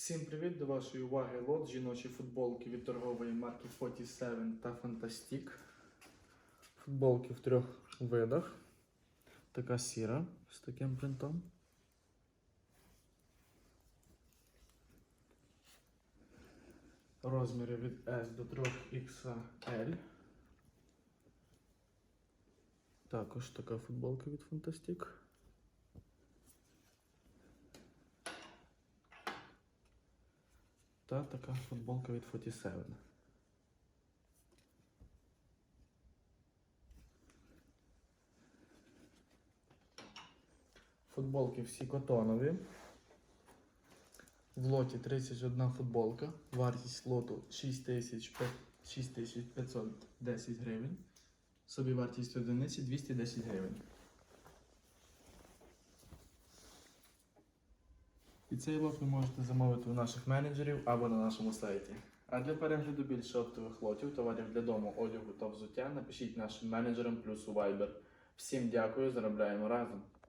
Всім привіт! До вашої уваги лот жіночі футболки від торгової марки 47 та Fantastic. Футболки в трьох видах. Така сіра з таким принтом. Розміри від S до 3XL. Також така футболка від Fantastic. Та така футболка від 47. Футболки всі котонові. В лоті 31 футболка. Вартість лоту 6510 гривень. Собі вартість одиниці 210 гривень. І цей лот ви можете замовити у наших менеджерів або на нашому сайті. А для перегляду більше оптових лотів, товарів для дому, одягу та взуття напишіть нашим менеджерам плюс у Viber. Всім дякую, заробляємо разом.